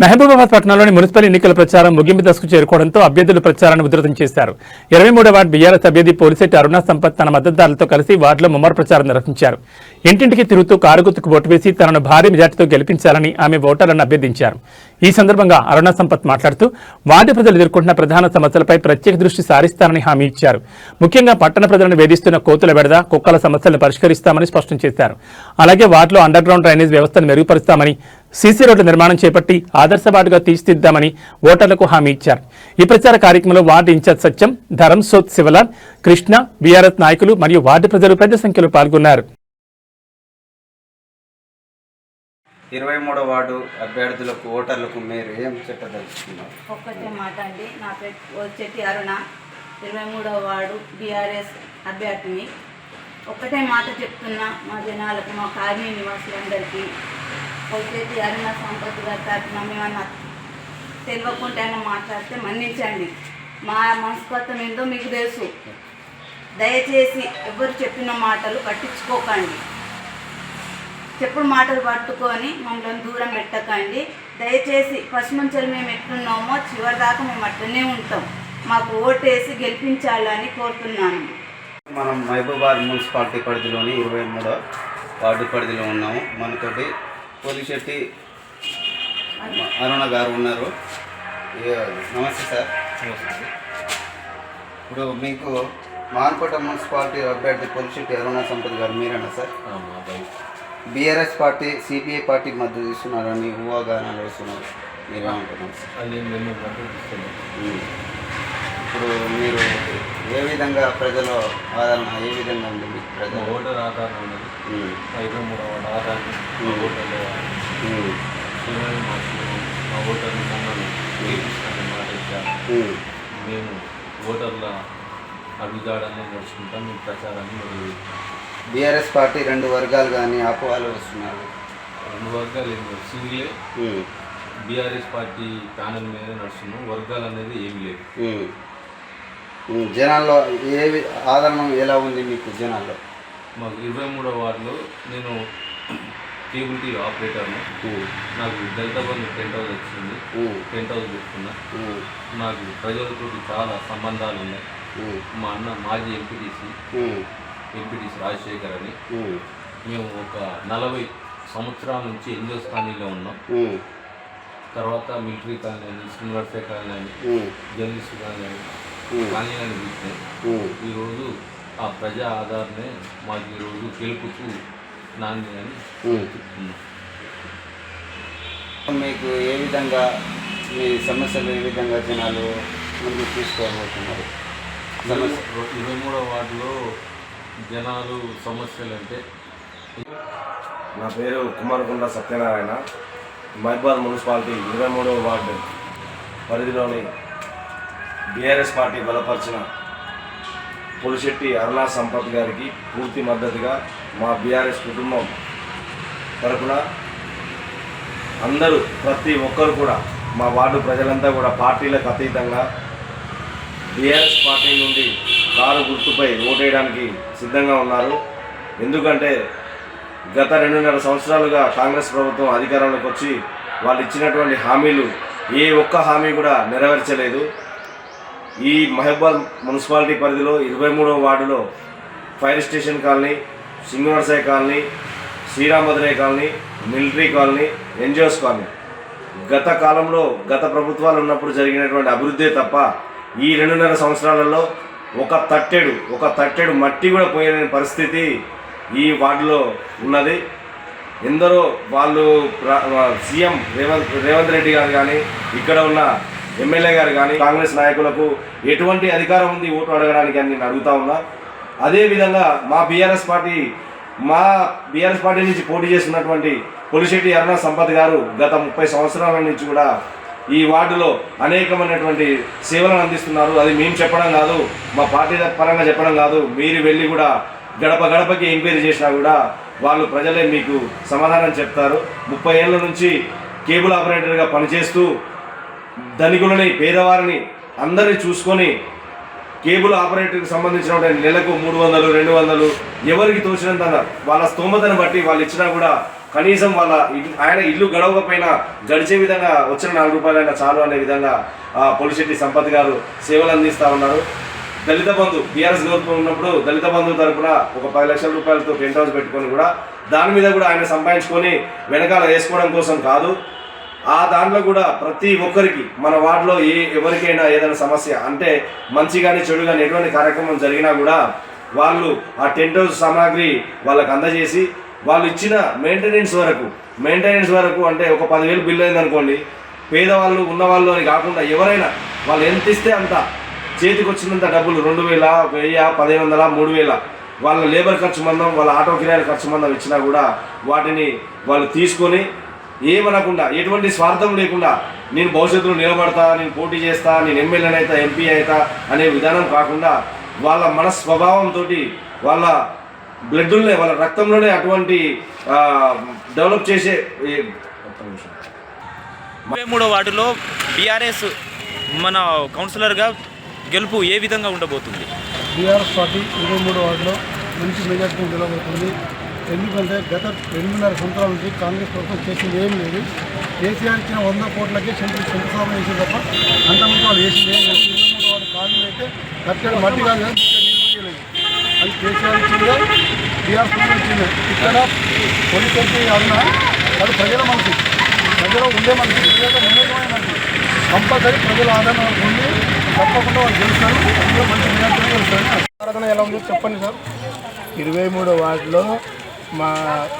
మహబూబాబాద్ పట్టణంలోని మున్సిపల్ ఎన్నికల ప్రచారం ముగింపు దశకు చేరుకోవడంతో అభ్యర్థులు ప్రచారాన్ని ఉధృతం చేశారు. ఇరవై మూడో వార్డు బీఆర్ఎస్ అభ్యర్థి పోలిశెట్టి అరుణ సంపత్ తన మద్దతుదారులతో కలిసి వార్డులో ముమ్మర ప్రచారం నిర్వహించారు. ఇంటింటికి తిరుగుతూ కారు గుర్తుకు ఓటు వేసి తనను భారీ మెజార్టీతో గెలిపించాలని ఆమె ఓటర్లను అభ్యర్థించారు. ఈ సందర్భంగా అరుణ సంపత్ మాట్లాడుతూ వార్డు ప్రజలు ఎదుర్కొంటున్న ప్రధాన సమస్యలపై ప్రత్యేక దృష్టి సారిస్తానని హామీ ఇచ్చారు. ముఖ్యంగా పట్టణ ప్రజలను వేధిస్తున్న కోతుల బెడద కుక్కల సమస్యలను పరిష్కరిస్తామని స్పష్టం చేశారు. అలాగే వార్డులో అండర్ గ్రౌండ్ డ్రైనేజ్ వ్యవస్థను మెరుగుపరుస్తామని సీసీ రోడ్ల నిర్మాణం చేపట్టి ఆదర్శ వార్డుగా తీర్చిదిద్దామని ఓటర్లకు హామీ ఇచ్చారు. ఈ ప్రచార కార్యక్రమంలో ward incharge Satyam Dharam Soth Shivalal Krishna BRS నాయకులు మరియు వార్డు ప్రజలు పెద్ద సంఖ్యలో పాల్గొన్నారు. ఇరవై మూడో వార్డు అభ్యర్థులకు ఓటర్లకు మీరు ఏం చెప్పదలుచుకున్నారు ఒక్కటే మాట అండి. నా పేరు వచ్చేటి అరుణ ఇరవై మూడవ వార్డు బీఆర్ఎస్ అభ్యర్థిని. ఒక్కటే మాట చెప్తున్నా మా జనాలకు మా కార్మిక నివాసులందరికీ. వచ్చేటి అన్న సంపత్తి గారి తరఫున మేమన్నా తెలియకుండా అయినా మాట్లాడితే మన్నించండి. మా మనస్పత్వం ఏందో మీకు తెలుసు. దయచేసి ఎవరు చెప్పిన మాటలు పట్టించుకోకండి. చెప్పుడు మాటలు పట్టుకొని మమ్మల్ని దూరం పెట్టకండి. దయచేసి ఫస్ట్ నుంచి మేము ఎట్లున్నామో చివరి దాకా మేము అట్లనే ఉంటాం. మాకు ఓటేసి గెలిపించాలని కోరుతున్నాను. మనం మహబూబాద్ మున్సిపాలిటీ పరిధిలోని ఇరవై మూడో వార్డు పరిధిలో ఉన్నాము. మనతోటి పోలిశెట్టి అరుణ గారు ఉన్నారు. నమస్తే సార్. ఇప్పుడు మీకు మాన్కోట మున్సిపాలిటీ అభ్యర్థి పోలిశెట్టి అరుణ సంపత్ గారు మీరేనా sir? BRS party CPI party మద్దతు ఇస్తున్నారని ఊహాగానాలు వస్తున్నారు. మీరేమంటున్నారు. ఇప్పుడు మీరు ఏ విధంగా ప్రజల ఆదరణ ఏ విధంగా ఉంది మా ప్రజలు? ఓటర్ ఆధారం ఉన్నది. మా ఇరవై మూడవ వార్డు ఆధారం. మా ఓటర్లు మా ఓటర్లు మమ్మల్ని గెలిపిస్తానని మాట. మేము ఓటర్ల అడుగుదాడని నడుచుకుంటాం మేము ప్రచారాన్ని మొదలు బీఆర్ఎస్ పార్టీ రెండు వర్గాలు కానీ అపోహాలు వస్తున్నారు. రెండు వర్గాలు ఏం లేవు సింగిలే. బీఆర్ఎస్ పార్టీ ప్యానల్ మీద నడుస్తున్నాం. వర్గాలు అనేది ఏమి లేదు. జనాల్లో ఏ ఆదరణ ఎలా ఉంది మీకు జనాల్లో మాకు ఇరవై మూడవ వార్డులో నేను కేబుల్ టీవీ ఆపరేటర్ను. నాకు దళిత బంధు టెంట్ హౌస్ వచ్చింది. టెంట్ హౌస్ పెట్టుకున్నా. నాకు ప్రజలతో చాలా సంబంధాలు ఉన్నాయి. మా అన్న మాజీ ఎంపీటీసీ. ఎంపీటీసీ రాజశేఖర్ అని. మేము ఒక నలభై సంవత్సరాల నుంచి హిందుస్థానీలో ఉన్నాం ఉమ్. తర్వాత మిలిటరీ కాలనీ అని శ్రీనివాసే కాలనీ. జర్నలిస్ట్ కాలనీ అని ఉమ్. ఈరోజు ఆ ప్రజా ఆధారనే మాకు ఈరోజు గెలుపుకు నాంది అని మీకు ఏ విధంగా మీ సమస్యలు ఏ విధంగా జనాలు ముందుకు తీసుకోబోతున్నారు సమస్య ఇరవై మూడవ వార్డులో జనాలు సమస్యలు అంటే నా పేరు కుమారకొండ సత్యనారాయణ మహబాద్ మున్సిపాలిటీ ఇరవై మూడవ వార్డు పరిధిలోని బీఆర్ఎస్ పార్టీ బలపరిచిన పులిశెట్టి అరుణా సంపత్ గారికి పూర్తి మద్దతుగా మా బీఆర్ఎస్ కుటుంబం తరపున అందరూ ప్రతి ఒక్కరు కూడా మా వార్డు ప్రజలంతా కూడా పార్టీలకు అతీతంగా బీఆర్ఎస్ పార్టీ నుండి కారు గుర్తుపై ఓటేయడానికి సిద్ధంగా ఉన్నారు. ఎందుకంటే గత రెండున్నర సంవత్సరాలుగా కాంగ్రెస్ ప్రభుత్వం అధికారంలోకి వచ్చి వాళ్ళు ఇచ్చినటువంటి హామీలు ఏ ఒక్క హామీ కూడా నెరవేర్చలేదు. ఈ మహబాద్ మున్సిపాలిటీ పరిధిలో ఇరవై మూడవ వార్డులో fire station colony Singanarsai colony Sriramadurai colony military colony NGOs colony. గత కాలంలో గత ప్రభుత్వాలు ఉన్నప్పుడు జరిగినటువంటి అభివృద్ధి తప్ప ఈ రెండున్నర సంవత్సరాలలో ఒక తట్టెడు ఒక తట్టెడు మట్టి కూడా పోయలేని పరిస్థితి ఈ వార్డులో ఉన్నది. ఎందరో వాళ్ళు సీఎం రేవంత్ రేవంత్ రెడ్డి గారు కానీ ఇక్కడ ఉన్న ఎమ్మెల్యే గారు కానీ కాంగ్రెస్ నాయకులకు ఎటువంటి అధికారం ఉంది ఓటు అడగడానికి అని నేను అడుగుతా ఉన్నా. అదేవిధంగా మా బీఆర్ఎస్ పార్టీ మా బీఆర్ఎస్ పార్టీ నుంచి పోటీ చేస్తున్నటువంటి పొలిశెట్టి అరుణ సంపత్ గారు గత ముప్పై సంవత్సరాల నుంచి కూడా ఈ వార్డులో అనేకమైనటువంటి సేవలను అందిస్తున్నారు. అది మేము చెప్పడం కాదు మా పార్టీ పరంగా చెప్పడం కాదు. మీరు వెళ్ళి కూడా గడప గడపకి ఎంక్వైరీ చేసినా కూడా వాళ్ళు ప్రజలే మీకు సమాధానం చెప్తారు. ముప్పై ఏళ్ళ నుంచి కేబుల్ ఆపరేటర్గా పనిచేస్తూ ధనికులని పేదవారిని అందరినీ చూసుకొని కేబుల్ ఆపరేటర్కి సంబంధించిన నెలకు మూడు వందలు రెండు వందలు ఎవరికి తోచినంత వాళ్ళ స్తోమతను బట్టి వాళ్ళు ఇచ్చినా కూడా కనీసం వాళ్ళ ఇల్లు- ఆయన ఇల్లు గడవకపోయినా గడిచే విధంగా వచ్చిన నాలుగు రూపాయలైనా చాలు అనే విధంగా ఆ, పొలిశెట్టి సంపత్ గారు సేవలు అందిస్తూ ఉన్నారు. దళిత బంధు బీఆర్ఎస్ గవర్నమెంట్ ఉన్నప్పుడు దళిత బంధు తరపున ఒక పది లక్షల రూపాయలతో పెంట్ హౌస్ పెట్టుకొని కూడా దాని మీద కూడా ఆయన సంపాదించుకొని వెనకాల వేసుకోవడం కోసం కాదు. ఆ దాంట్లో కూడా ప్రతి ఒక్కరికి మన వార్డులో ఏ ఎవరికైనా ఏదైనా సమస్య అంటే మంచి కానీ చెడు కానీ ఎటువంటి కార్యక్రమం జరిగినా కూడా వాళ్ళు ఆ టెంట్ హౌస్ సామాగ్రి వాళ్ళకి అందజేసి వాళ్ళు ఇచ్చిన మెయింటెనెన్స్ వరకు మెయింటెనెన్స్ వరకు అంటే ఒక పదివేలు బిల్లు అయిందనుకోండి పేదవాళ్ళు ఉన్నవాళ్ళు అని కాకుండా ఎవరైనా వాళ్ళు ఎంత ఇస్తే అంత చేతికి వచ్చినంత డబ్బులు రెండు వేల వెయ్యి పదిహేను వందల మూడు వేల వాళ్ళ లేబర్ ఖర్చు మందం వాళ్ళ ఆటో కిరాయిల ఖర్చు మందం ఇచ్చినా కూడా వాటిని వాళ్ళు తీసుకొని ఏమనకుండా ఎటువంటి స్వార్థం లేకుండా నేను భవిష్యత్తులో నిలబడతా నేను పోటీ చేస్తా నేను ఎమ్మెల్యేని అవుతా ఎంపీ అవుతా అనే విధానం కాకుండా వాళ్ళ మన స్వభావంతో వాళ్ళ బ్లడ్లోనే వాళ్ళ రక్తంలోనే అటువంటి డెవలప్ చేసే. ముప్పై మూడో వార్డులో బీఆర్ఎస్ మన కౌన్సిలర్గా గెలుపు ఏ విధంగా ఉండబోతుంది బీఆర్ఎస్ పార్టీ ఇరవై మూడు వార్డులో మంచి మెజార్టీ గెలవబోతుంది ఎందుకంటే గత రెండున్నర సంవత్సరాల నుంచి కాంగ్రెస్ ప్రభుత్వం చేసింది ఏం లేదు. కేసీఆర్ ఇచ్చిన వంద కోట్లకి శంకు శంకుస్థాపన చేసింది తప్ప అంతమంది వాళ్ళు చేసింది ఏం లేదు. ఇరవై కాంగ్రెస్ అయితే కట్టెలు మట్టి కాదు అది కేసీఆర్ ఇచ్చిందా బీఆర్ఎస్ ప్రభుత్వం ఇచ్చింది. ఇక్కడ పోలీస్ ఎంపీ అన్న అది ప్రజల మనసు. ప్రజలు ఉండే మనసు ప్రజలకు ఉన్నతమైన మనసు. కంపల్సరీ ప్రజల ఆదరణ ఉంది. తప్పకుండా వాళ్ళు గెలుస్తారు. అందులో మంచి మెజార్టీ గెలుస్తారు. ఆరాధన ఎలా ఉందో చెప్పండి సార్. ఇరవై మూడో వార్డులో మా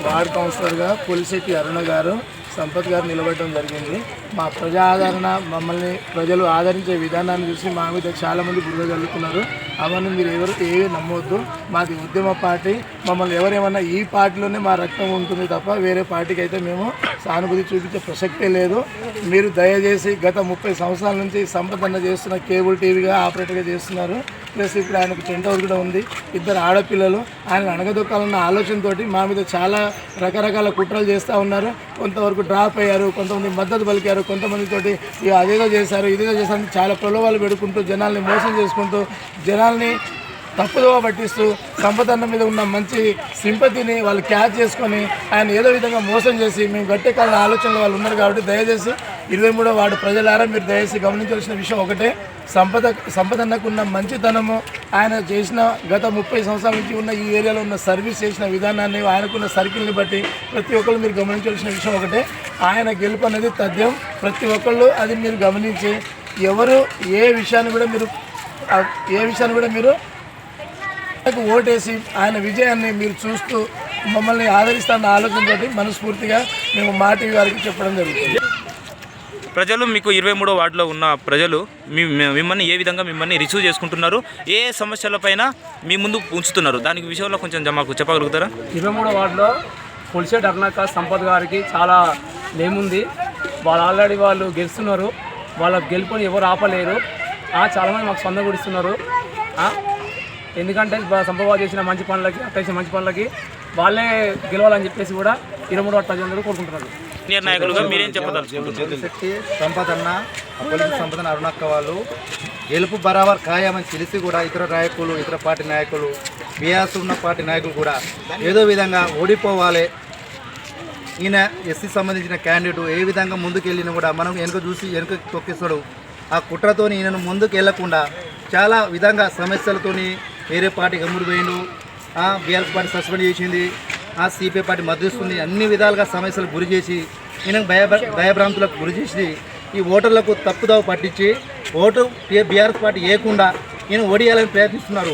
వార్డ్ కౌన్సిలర్గా పులిశెట్టి అరుణ గారు సంపత్ గారు నిలబడడం జరిగింది. మా ప్రజా ఆదరణ మమ్మల్ని ప్రజలు ఆదరించే విధానాన్ని చూసి మా మీద చాలామంది బురద జల్లుతున్నారు. అవన్నీ మీరు ఎవరు ఏవి నమ్మవద్దు మాది ఉద్యమ పార్టీ. మమ్మల్ని ఎవరేమన్నా ఈ పార్టీలోనే మా రక్తం ఉంటుంది తప్ప వేరే పార్టీకి అయితే మేము సానుభూతి చూపించే ప్రసక్తే లేదు. మీరు దయచేసి గత ముప్పై సంవత్సరాల నుంచి సంపదన చేస్తున్న కేబుల్ టీవీగా ఆపరేటర్గా చేస్తున్నారు. ప్లస్ ఇప్పుడు ఆయనకు టెంట్ హౌస్ కూడా ఉంది. ఇద్దరు ఆడపిల్లలు. ఆయన అణగదొక్కాలన్న ఆలోచనతోటి మా మీద చాలా రకరకాల కుట్రలు చేస్తూ ఉన్నారు. కొంతవరకు డ్రాప్ అయ్యారు కొంతమంది మద్దతు పలికారు కొంతమందితోటి అదేదో చేశారు ఇదేదో చేశారు చాలా ప్రలోభాలు పెడుకుంటూ జనాల్ని మోసం చేసుకుంటూ జనాల్ని తప్పుదోవ పట్టిస్తూ సంపదన్న మీద ఉన్న మంచి సింపతిని వాళ్ళు క్యాచ్ చేసుకొని ఆయన ఏదో విధంగా మోసం చేసి మేము గట్టి కాలం ఆలోచనలు వాళ్ళు ఉన్నారు కాబట్టి దయచేసి ఇరవై మూడో వార్డు ప్రజలారా మీరు దయచేసి గమనించవలసిన విషయం ఒకటే. సంపద సంపదన్నకు ఉన్న మంచితనము ఆయన చేసిన గత ముప్పై సంవత్సరాల నుంచి ఉన్న ఈ ఏరియాలో ఉన్న సర్వీస్ చేసిన విధానాన్ని ఆయనకున్న సర్కిల్ని బట్టి ప్రతి ఒక్కరు మీరు గమనించవలసిన విషయం ఒకటే. ఆయన గెలుపు అనేది తథ్యం. ప్రతి ఒక్కళ్ళు అది మీరు గమనించి ఎవరు ఏ విషయాన్ని కూడా మీరు ఏ విషయాన్ని కూడా మీరు ఆయనకు ఓటేసి ఆయన విజయాన్ని మీరు చూస్తూ మమ్మల్ని ఆదరిస్తాన్న ఆలోచనతోటి మనస్ఫూర్తిగా మేము మాటి వారికి చెప్పడం జరుగుతుంది. ప్రజలు మీకు ఇరవై మూడో వార్డులో ఉన్న ప్రజలు మీ మీ- మిమ్మల్ని ఏ విధంగా మిమ్మల్ని రిసీవ్ చేసుకుంటున్నారు? ఏ సమస్యలపైన మీ ముందు ఉంచుతున్నారు? దానికి విషయంలో కొంచెం మాకు చెప్పగలుగుతారా? ఇరవై మూడో వార్డులో పులిశెట్ అరుణాక సంపత్ గారికి చాలా నేముంది. వాళ్ళు ఆల్రెడీ వాళ్ళు గెలుస్తున్నారు. వాళ్ళ గెలుపుని ఎవరు ఆపలేరు. చాలామంది మాకు స్పందన కూడా ఇస్తున్నారు. ఎందుకంటే బాబు చేసిన మంచి పనులకి చేసిన మంచి పనులకి వాళ్ళే గెలవాలని చెప్పేసి కూడా ఇరవై మూడు ప్రజలందరూ కోరుకుంటున్నారు. సీనియర్ నాయకులుగా మీరేం చెప్పదలుచుకుంటున్నారు? శక్తి సంపదన్న పోలీసు సంపదన అరుణక్క వాళ్ళు గెలుపు బరాబర్ ఖాయమని తెలిసి కూడా ఇతర నాయకులు ఇతర పార్టీ నాయకులు బీఆర్ఎస్ ఉన్న పార్టీ నాయకులు కూడా ఏదో విధంగా ఓడిపోవాలి. ఈయన ఎస్సీ సంబంధించిన క్యాండిడేట్ ఏ విధంగా ముందుకు వెళ్ళినా కూడా మనం వెనుక చూసి వెనుక తొక్కిస్తాడు. ఆ కుట్రతో ఈయనను ముందుకు వెళ్ళకుండా చాలా విధంగా సమస్యలతోని వేరే పార్టీకి అమ్ముడు పోయిండు బీఆర్ఎస్ పార్టీ సస్పెండ్ చేసింది. ఆ సిపిఐ పార్టీ మద్దతిస్తుంది. అన్ని విధాలుగా సమస్యలకు గురి చేసి ఈయన భయ భయభ్రాంతులకు గురి చేసి ఈ ఓటర్లకు తప్పుదావ పట్టించి ఓటు బీఆర్ఎస్ పార్టీ వేయకుండా ఈయన ఓడియాలని ప్రయత్నిస్తున్నారు.